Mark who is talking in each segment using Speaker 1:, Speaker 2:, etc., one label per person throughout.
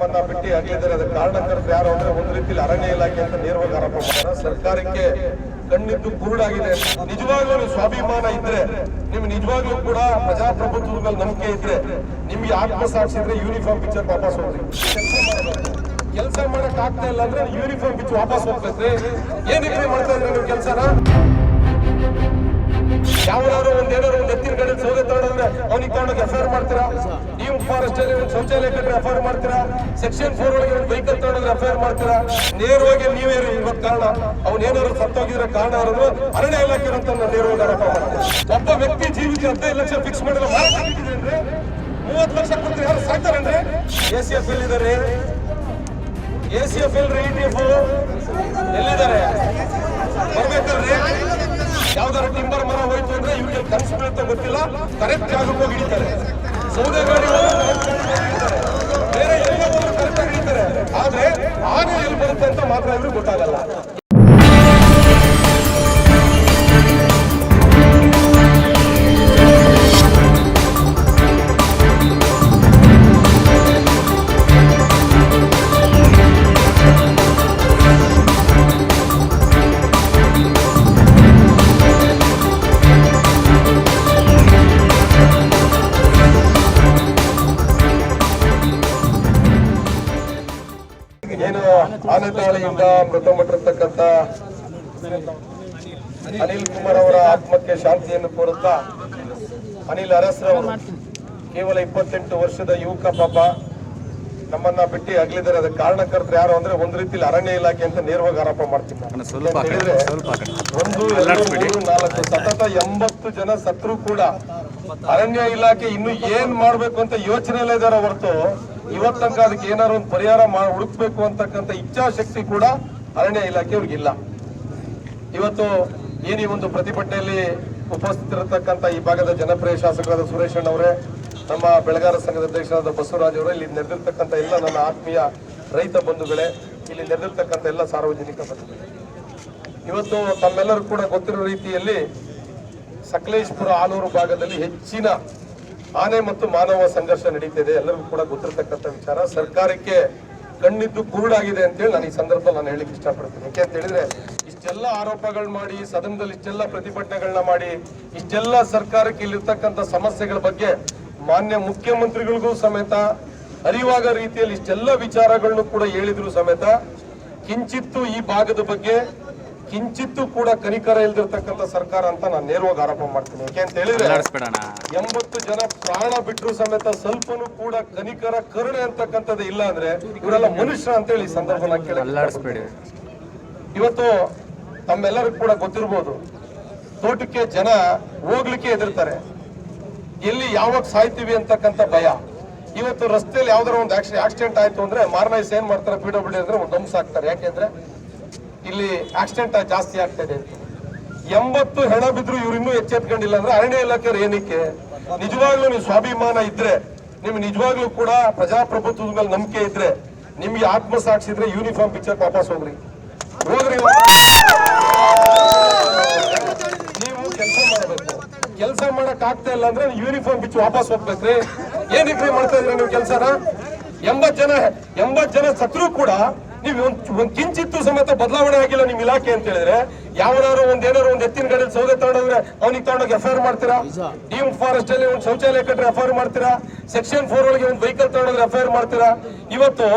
Speaker 1: ನಮ್ಮನ್ನ ಬಿಟ್ಟು ಅಗಲಿದ್ದಾರೆ ಅದಕ್ಕೆ ಕಾರಣಕರ್ತರು ಯಾರು ಅಂದ್ರೆ ಒಂದು ರೀತಿಯಲ್ಲಿ ಅರಣ್ಯ ಇಲಾಖೆ ಅಂತ ನೇರವಾಗಿ ಆರೋಪ ಮಾಡ್ತಾರೆ. ಸರ್ಕಾರಕ್ಕೆ ಕಣ್ಣಿದ್ದು ಕುರುಡಾಗಿದೆ ನಿಜವಾಗ್ಲೂ ಸ್ವಾಭಿಮಾನ ಇದ್ರೆ, ನಿಮ್ ನಿಜವಾಗ್ಲೂ ಕೂಡ ಪ್ರಜಾಪ್ರಭುತ್ವದ ಮೇಲೆ ನಂಬಿಕೆ ಇದ್ರೆ, ನಿಮ್ಗೆ ಆತ್ಮಸಾಕ್ಷಿ ಇದ್ರೆ ಯೂನಿಫಾರ್ಮ್ ಪಿಕ್ಚರ್ ವಾಪಸ್ ಹೋಗ್ರಿ ಕೆಲಸ ಮಾಡಕ್ ಆಗ್ತಾ ಇಲ್ಲ ಅಂದ್ರೆ ಯೂನಿಫಾರ್ಮ್ ಬಿಚ್ಚು ವಾಪಸ್ ಹೋಗ್ಬೇಕ್ರಿ. ಏನಕ್ಕೆ ಮಾಡ್ತಾ ಇದ್ರೆ ನೀವು ಕೆಲಸನ? ಯಾವನಾರು ಒಂದ್ ಏನಾದ್ರು ಒಂದ್ ಎತ್ತಿನ ಗಾಡಿ ಸೌದೆ ತಗೊಂಡ್ರೆ ಅವ್ನಿಗೆ ತಗೊಂಡೋಗಿ ಎಫ್ ಮಾಡ್ತೀರಾ? ನೀವು ಫಾರೆಸ್ಟ್ ಅಲ್ಲಿ ಒಂದು ಶೌಚಾಲಯ ಕಟ್ಟರೆ ಎಫ್ ಮಾಡ್ತೀರಾ? ಸೆಕ್ಷನ್ ಫೋರ್ ಒಳಗೆ ಒಂದು ವೆಹಿಕಲ್ ತಗೊಂಡ್ರೆ ಎಫ್ ಮಾಡ್ತೀರಾ? ನೇರವಾಗಿ ನೀವೇ ಇವತ್ತು ಕಾರಣ? ಅವ್ನ ಏನಾದ್ರು ಸತ್ತೋಗಿದ್ರೆ ಕಾರಣ ಇರೋದು ಅರಣ್ಯ ಇಲಾಖೆ ಅಂತ ನೇರವಾಗಿ ಆರೋಪ ಮಾಡ್ತೀನಿ ಒಬ್ಬ ವ್ಯಕ್ತಿ ಜೀವಿತ ಹದಿನೈದು ಲಕ್ಷ ಫಿಕ್ಸ್ ಮಾಡಿದ್ರೆ ಮೂವತ್ತು ಲಕ್ಷ ಕೊಡ್ತೀರಿ ಯಾರು ಸಾಯ್ತಾರೇನ್ರಿ ಎ ಸಿ ಎಫ್ ಎಲ್ಲಿದ್ದಾರೆ? A C F L E T F ಎಲ್ಲಿದ್ದಾರೆ? ಬರ್ಬೇಕಲ್ರಿ? ಕನ್ಸು ಬೀಳುತ್ತೆ ಗೊತ್ತಿಲ್ಲ ಕರೆಕ್ಟ್ ಜಾಗಕ್ಕೆ ಹೋಗಿ ಹಿಡಿತಾರೆ ಸೌದೆ ಗಾಡಿ. ಬೇರೆ ಎಲ್ಲ ಕರೆಕ್ಟಾಗಿ ಹಿಡಿತಾರೆ ಆದ್ರೆ ಆನೆ ಎಲ್ಲಿ ಬರುತ್ತೆ ಅಂತ ಮಾತ್ರ ಇವರು ಗೊತ್ತಾಗಲ್ಲ ಏನು ಆನೆತಾಳಿಯಿಂದ ಮೃತಪಟ್ಟಿರ್ತಕ್ಕಂಥ ಅನಿಲ್ ಕುಮಾರ್ ಅವರ ಆತ್ಮಕ್ಕೆ ಶಾಂತಿಯನ್ನು ಕೋರುತ್ತಾ ಅನಿಲ್ ಅರಸ್ರವರು ಕೇವಲ ಇಪ್ಪತ್ತೆಂಟು ವರ್ಷದ ಯುವಕ ಪಾಪ ನಮ್ಮನ್ನ ಬಿಟ್ಟು ಅಗಲಿದ್ದಾರೆ ಅದಕ್ಕೆ ಕಾರಣಕರ್ತರು ಯಾರು ಅಂದ್ರೆ ಒಂದ್ ರೀತಿಲಿ ಅರಣ್ಯ ಇಲಾಖೆ ಅಂತ ನೇರವಾಗಿ ಆರೋಪ ಮಾಡ್ತೀನಿ ಒಂದು ಎರಡು ಮೂರು ನಾಲ್ಕು ಸತತ ಎಂಬತ್ತು ಜನ ಸತ್ರು ಕೂಡ ಅರಣ್ಯ ಇಲಾಖೆ ಇನ್ನು ಏನ್ ಮಾಡ್ಬೇಕು ಅಂತ ಯೋಚನೆ ಇದಾರೆ ಹೊರತು ಇವತ್ ತನಕ ಅದಕ್ಕೆ ಏನಾದ್ರು ಒಂದು ಪರಿಹಾರ ಹುಡುಕ್ಬೇಕು ಅಂತಕ್ಕಂಥ ಇಚ್ಛಾಶಕ್ತಿ ಕೂಡ ಅರಣ್ಯ ಇಲಾಖೆ ಇಲ್ಲ. ಇವತ್ತು ಏನ್ ಈ ಒಂದು ಪ್ರತಿಭಟನೆಯಲ್ಲಿ ಉಪಸ್ಥಿತರತಕ್ಕಂತ ಈ ಭಾಗದ ಜನಪ್ರಿಯ ಶಾಸಕರಾದ ಸುರೇಶ್ ಅವರೇ ನಮ್ಮ ಬೆಳಗಾರ ಸಂಘದ ಅಧ್ಯಕ್ಷರಾದ ಬಸವರಾಜ್ ಅವರೇ, ಇಲ್ಲಿ ನೆರೆದಿರ್ತಕ್ಕಂಥ ಎಲ್ಲ ನನ್ನ ಆತ್ಮೀಯ ರೈತ ಬಂಧುಗಳೇ, ಇಲ್ಲಿ ನೆರೆದಿರ್ತಕ್ಕಂಥ ಎಲ್ಲ ಸಾರ್ವಜನಿಕ ಬಂಧುಗಳೇ. ಇವತ್ತು ತಮ್ಮೆಲ್ಲರೂ ಕೂಡ ಗೊತ್ತಿರೋ ರೀತಿಯಲ್ಲಿ ಸಕಲೇಶ್ಪುರ ಆಲೂರು ಭಾಗದಲ್ಲಿ ಹೆಚ್ಚಿನ ಆನೆ ಮತ್ತು ಮಾನವ ಸಂಘರ್ಷ ನಡೀತಿದೆ, ಎಲ್ಲರಿಗೂ ಕೂಡ ಗೊತ್ತಿರತಕ್ಕಂಥ ವಿಚಾರ. ಸರ್ಕಾರಕ್ಕೆ ಕಣ್ಣಿದ್ದು ಕುರುಡಾಗಿದೆ ಅಂತೇಳಿ ನಾನು ಈ ಸಂದರ್ಭದಲ್ಲಿ ನಾನು ಹೇಳಿಕ್ಕೆ ಇಷ್ಟಪಡ್ತೀನಿ. ಯಾಕೆ ಅಂತ ಹೇಳಿದ್ರೆ, ಇಷ್ಟೆಲ್ಲ ಆರೋಪಗಳು ಮಾಡಿ, ಸದನದಲ್ಲಿ ಇಷ್ಟೆಲ್ಲ ಪ್ರತಿಭಟನೆಗಳನ್ನ ಮಾಡಿ, ಇಷ್ಟೆಲ್ಲ ಸರ್ಕಾರಕ್ಕೆ ಇಲ್ಲಿರ್ತಕ್ಕಂಥ ಸಮಸ್ಯೆಗಳ ಬಗ್ಗೆ ಮಾನ್ಯ ಮುಖ್ಯಮಂತ್ರಿಗಳಿಗೂ ಸಮೇತ ಅರಿವಾಗ ರೀತಿಯಲ್ಲಿ ಇಷ್ಟೆಲ್ಲ ವಿಚಾರಗಳನ್ನು ಕೂಡ ಹೇಳಿದ್ರು ಸಮೇತ, ಕಿಂಚಿತ್ತು ಈ ಭಾಗದ ಬಗ್ಗೆ ಕಿಂಚಿತ್ತು ಕೂಡ ಕನಿಕರ ಇಲ್ದಿರ್ತಕ್ಕಂಥ ಸರ್ಕಾರ ಅಂತ ನಾನು ನೇರವಾಗಿ ಆರೋಪ ಮಾಡ್ತೀನಿ. ಯಾಕೆ ಅಂತ ಹೇಳಿದ್ರೆ ಎಂಬತ್ತು ಜನ ಪ್ರಾಣ ಬಿಟ್ಟರು ಸಮೇತ ಸ್ವಲ್ಪನೂ ಕೂಡ ಕನಿಕರ ಕರುಣೆ ಅಂತಕ್ಕಂಥದ್ದು ಇಲ್ಲ ಅಂದ್ರೆ ಇವರೆಲ್ಲ ಮನುಷ್ಯ ಅಂತ ಹೇಳಿ ಸಂದರ್ಭ ಕೇಳಿ
Speaker 2: ಅಲ್ಲಾಡಿಸ್ಬೇಡಿ.
Speaker 1: ಇವತ್ತು ತಮ್ಮೆಲ್ಲರಿಗೂ ಕೂಡ ಗೊತ್ತಿರ್ಬೋದು ತೋಟಕ್ಕೆ ಜನ ಹೋಗ್ಲಿಕ್ಕೆ ಎದಿರ್ತಾರೆ ಎಲ್ಲಿ ಯಾವಾಗ ಸಾಯ್ತೀವಿ ಅಂತಕ್ಕಂಥ ಭಯ. ಇವತ್ತು ರಸ್ತೆಯಲ್ಲಿ ಯಾವ್ದಾರ ಒಂದು ಆಕ್ಸಿಡೆಂಟ್ ಆಯ್ತು ಅಂದ್ರೆ ಮಾರ್ನೈಸ್ ಏನ್ ಮಾಡ್ತಾರೆ ಪಿ ಡಬ್ಲ್ಯೂ ಅಂದ್ರೆ ಒಂದು ದಂಸ್ ಹಾಕ್ತಾರೆ ಯಾಕೆಂದ್ರೆ ಇಲ್ಲಿ ಆಕ್ಸಿಡೆಂಟ್ ಜಾಸ್ತಿ ಆಗ್ತಾ ಇದೆ ಎಂಬತ್ತು ಹೆಣ ಬಿದ್ರು ಇವ್ರು ಇನ್ನೂ ಎಚ್ಚೆತ್ಕೊಂಡಿಲ್ಲ ಅಂದ್ರೆ ಅರಣ್ಯ ಇಲಾಖೆ ಏನಕ್ಕೆ? ನಿಜವಾಗ್ಲೂ ನೀವು ಸ್ವಾಭಿಮಾನ ಇದ್ರೆ, ನಿಮ್ ನಿಜವಾಗ್ಲೂ ಕೂಡ ಪ್ರಜಾಪ್ರಭುತ್ವದ ಮೇಲೆ ನಂಬಿಕೆ ಇದ್ರೆ, ನಿಮ್ಗೆ ಆತ್ಮಸಾಕ್ಷಿ ಇದ್ರೆ ಯೂನಿಫಾರ್ಮ್ ಪಿಕ್ಚರ್ ವಾಪಸ್ ಹೋಗ್ರಿ. ಹೋಗ್ರಿ ನೀವು ಕೆಲಸ ಮಾಡಬೇಕು. ಕೆಲಸ ಮಾಡಕ್ ಆಗ್ತಾ ಇಲ್ಲ ಅಂದ್ರೆ ಯೂನಿಫಾರ್ಮ್ ಬಿಚ್ಚಿ ವಾಪಸ್ ಹೋಗ್ಬೇಕ್ರಿ. ಏನಕ್ಕೆ ಮಾಡ್ತಾ ಇದ್ರೆ ನೀವು ಕೆಲಸನ? ಎಂಬತ್ ಜನ ಎಂಬತ್ ಜನ ಸತ್ರು ಕೂಡ ನೀವು ಒಂದ್ ಕಿಂಚಿತ್ತು ಸಮೇತ ಬದಲಾವಣೆ ಆಗಿಲ್ಲ ನಿಮ್ ಇಲಾಖೆ ಅಂತ ಹೇಳಿದ್ರೆ ಯಾವನಾರು ಒಂದ್ ಏನಾರು ಒಂದ್ ಎತ್ತಿನ ಗಾಡಿ ಸೌದೆ ತಗೊಂಡೋದ್ರೆ ಅವ್ನಿಗೆ ತಗೊಂಡೋಗಿ ಎಫ್ ಮಾಡ್ತೀರಾ? ಡಿಮ್ ಫಾರೆಸ್ಟ್ ಅಲ್ಲಿ ಒಂದು ಶೌಚಾಲಯ ಕಟ್ಟರೆ ಎಫ್ ಮಾಡ್ತೀರಾ? ಸೆಕ್ಷನ್ ಫೋರ್ ಒಳಗೆ ಒಂದು ವೆಹಿಕಲ್ ತಗೊಂಡ್ರೆ ಎಫ್ ಮಾಡ್ತೀರಾ? ಇವತ್ತು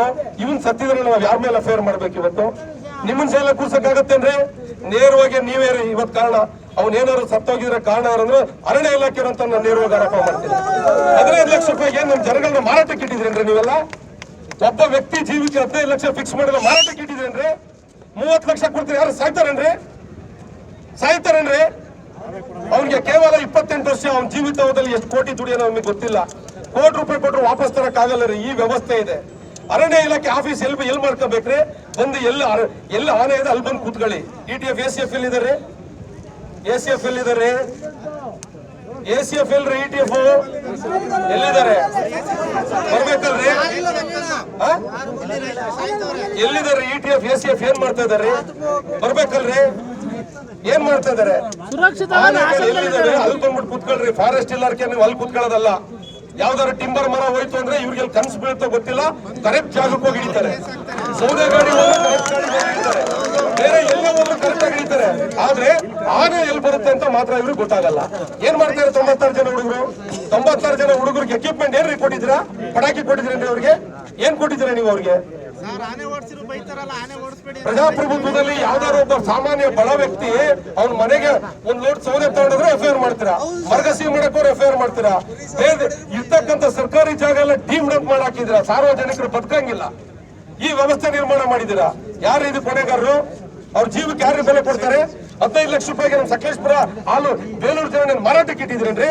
Speaker 1: ಇವನ್ ಸತ್ತಿದ್ರೆ ನಾವು ಯಾರ ಮೇಲೆ ಎಫ್ ಮಾಡ್ಬೇಕು ಇವತ್ತು? ನಿಮ್ಮನ್ ಸಲ ಕೂರ್ಸಕ್ಕಾಗತ್ತೇನ್ರಿ? ನೇರವಾಗಿ ನೀವೇ ರೀ ಇವತ್ ಕಾರಣ. ಅವ್ನ ಏನಾದ್ರು ಸತ್ತೋಗಿದ್ರೆ ಕಾರಣ ಏನಂದ್ರೆ ಅರಣ್ಯ ಇಲಾಖೆ ಅಂತ ನಾನು ನೇರವಾಗಿ ಆರೋಪ ಮಾಡ್ತೀನಿ ಹದಿನೈದು ಲಕ್ಷ ರೂಪಾಯಿಗೆ ಏನ್ ನಮ್ ಜನಗಳನ್ನ ಮಾರಾಟಕ್ಕೆ ಇಟ್ಟಿದ್ರೇನ್ರಿ ನೀವೆಲ್ಲ? ಒಬ್ಬ ವ್ಯಕ್ತಿ ಜೀವಿಗೆ ಹದಿನೈದು ಲಕ್ಷ ಫಿಕ್ಸ್ ಮಾಡಿದ್ರೆ ಮಾರಾಟಕ್ಕೆ ಇಟ್ಟಿದ್ರೇನ್ರಿ ಮೂವತ್ತು ಲಕ್ಷ ಕೊಡ್ತೀರಿ, ಯಾರು ಸಾಯ್ತಾರೇನ್ರಿ? ಸಾಯ್ತಾರೇನ್ರಿ? ಅವ್ನಿಗೆ ಕೇವಲ ಇಪ್ಪತ್ತೆಂಟು ವರ್ಷ ಅವ್ನ ಜೀವಿತಾವಧಿ ಎಷ್ಟು ಕೋಟಿ ದುಡಿಯೋ ನಮಗೆ ಗೊತ್ತಿಲ್ಲ. ಕೋಟಿ ರೂಪಾಯಿ ಕೊಟ್ಟರು ವಾಪಸ್ ತರಕ್ಕಾಗಲ್ಲ ರೀ, ಈ ವ್ಯವಸ್ಥೆ ಇದೆ. ಅರಣ್ಯ ಇಲಾಖೆ ಆಫೀಸ್ ಎಲ್ಲಿ ಎಲ್ಲಿ ಮಾಡ್ಕೋಬೇಕ್ರಿ? ಬಂದು ಎಲ್ಲ ಎಲ್ಲ ಆನೆ ಇದೆ, ಅಲ್ಲಿ ಬಂದು ಕೂತ್ಕೊಳ್ಳಿ. E T F A C F ಎಲ್ಲಿದ್ದಾರೆ ಎ ಸಿ ಎಫ್ ಎಲ್ಲಿದ್ದಾರೆ ಎ ಸಿ ಎಫ್ ಎಲ್ರಿ ಇ ಟಿ ಎಫ್ ಎಲ್ಲಿದ್ದಾರೆ? ಬರ್ಬೇಕಲ್ರಿ? ಎಲ್ಲಿದ್ದಾರೆ E T F A C F ಏನ್ ಮಾಡ್ತಾ ಇದಾರೆ ಬರ್ಬೇಕಲ್ರಿ? ಏನ್ ಮಾಡ್ತಾ ಇದಾರೆ ಸುರಕ್ಷಿತ ಎಲ್ಲಿದ್ದಾವೆ ಅಲ್ಲಿ ಬಂದ್ಬಿಟ್ಟು ಕುತ್ಕೊಳ್ರಿ. ಫಾರೆಸ್ಟ್ ಇಲಾಖೆ ನೀವು ಅಲ್ಲಿ ಕುತ್ಕೊಳ್ಳೋದಲ್ಲ. ಯಾವ್ದಾದ್ರು ಟಿಂಬರ್ ಮರ ಹೋಯ್ತು ಅಂದ್ರೆ ಇವ್ರಿಗೆ ಕನ್ಸು ಬೀಳುತ್ತೋ ಗೊತ್ತಿಲ್ಲ. ಕರೆಕ್ಟ್ ಜಾಗಕ್ಕೆ ಹೋಗಿ ಹಿಡಿತಾರೆ. ಸೌದೆ ಗಾಡಿ ಹಿಡಿತಾರೆ. ಬೇರೆ ಎಲ್ಲೇ ಹಿಡಿತಾರೆ ಆದ್ರೆ ಆನೆ ಎಲ್ಲಿ ಬರುತ್ತೆ ಅಂತ ಮಾತ್ರ ಇವ್ರಿಗೆ ಗೊತ್ತಾಗಲ್ಲ. ಏನ್ ಮಾಡ್ತಾರೆ ತೊಂಬತ್ತಾರು ಜನ ಹುಡುಗರು? ತೊಂಬತ್ತಾರು ಜನ ಹುಡುಗರಿಗೆ ಎಕ್ವಿಪ್ಮೆಂಟ್ ಏನ್ರಿ ಕೊಟ್ಟಿದ್ದೀರಾ ಪಟಾಕಿ ಕೊಟ್ಟಿದ್ರಿ ಅವ್ರಿಗೆ? ಏನ್ ಕೊಟ್ಟಿದ್ದೀರಾ ನೀವು ಅವ್ರಿಗೆ? ಪ್ರಜಾಪ್ರಭುತ್ವದಲ್ಲಿ ಯಾವ್ದಾದ್ರು ಒಬ್ಬ ಸಾಮಾನ್ಯ ಬಡ ವ್ಯಕ್ತಿ ಅವ್ನ ಮನೆಗೆ ಒಂದ್ ಲೋಟ್ ಸೌದೆ ತಗೊಂಡಿದ್ರೆ ಎಫ್ ಐ ಆರ್ ಮಾಡ್ತೀರಾ? ಮರಗಸಿ ಮಾಡಕ್ಕವ್ರು ಎಫ್ ಐ ಆರ್ ಮಾಡ್ತೀರಾ ಇರ್ತಕ್ಕಂಥ ಸರ್ಕಾರಿ ಜಾಗ ಎಲ್ಲ ಟೀಮ್ ಡಂಪ್ ಮಾಡಾಕಿದ್ರ ಸಾರ್ವಜನಿಕರು ಬದುಕಂಗಿಲ್ಲ. ಈ ವ್ಯವಸ್ಥೆ ನಿರ್ಮಾಣ ಮಾಡಿದಿರಾ ಯಾರು ಇದು ಕೊನೆಗಾರರು? ಅವ್ರ ಜೀವಕ್ಕೆ ಯಾರು ಬೆಲೆ ಕೊಡ್ತಾರೆ? ಹದಿನೈದು ಲಕ್ಷ ರೂಪಾಯಿಗೆ ನಮ್ಮ ಸಕಲೇಶ್ಪುರ ಹಾಲು, ಬೇಲೂರು ಜನ ಮಾರಾಟಕ್ಕೆ ಇಟ್ಟಿದ್ದೀರೇನ್ರಿ